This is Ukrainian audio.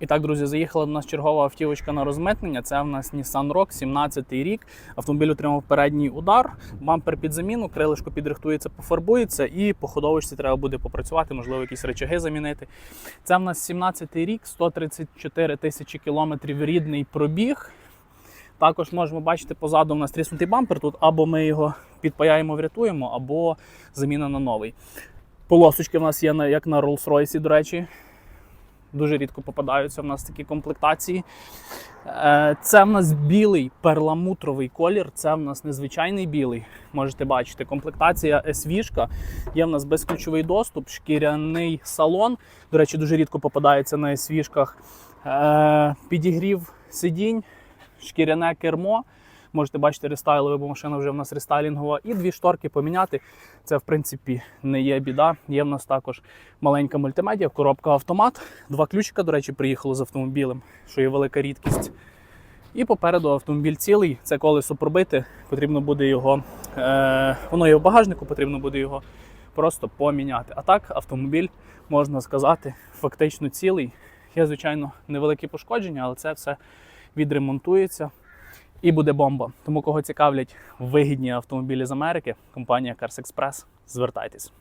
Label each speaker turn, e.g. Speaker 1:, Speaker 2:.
Speaker 1: І так, друзі, заїхала до нас чергова автівочка на розмитнення. Це в нас Nissan Rogue, 17 рік. Автомобіль отримав передній удар, бампер під заміну, крилишко підрихтується, пофарбується, і по ходовочці треба буде попрацювати, можливо, якісь речаги замінити. Це в нас 17 й рік, 134 тисячі кілометрів рідний пробіг. Також можемо бачити позаду у нас тріснутий бампер. Тут або ми його підпаяємо, врятуємо, або заміна на новий. Полосочки в нас є як на Rolls-Royce, до речі. Дуже рідко попадаються в нас такі комплектації. Е, Це в нас білий перламутровий колір, це в нас незвичайний білий. Можете бачити, комплектація SV-шка. Є в нас безключовий доступ, шкіряний салон. До речі, дуже рідко попадається на SV-шках. Е, Підігрів сидінь, шкіряне кермо. Можете бачити рестайлове, бо машина вже в нас рестайлінгова. І дві шторки поміняти. Це, в принципі, не є біда. Є в нас також маленька мультимедіа, коробка автомат. Два ключика, до речі, приїхало з автомобілем, що є велика рідкість. І попереду автомобіль цілий. Це колесо пробити. Потрібно буде його. Е, воно є в багажнику, потрібно буде його просто поміняти. А так, автомобіль, можна сказати, фактично цілий. Є, звичайно, невеликі пошкодження, але це все відремонтується і буде бомба. Тому кого цікавлять вигідні автомобілі з Америки, компанія Cars Express, звертайтесь.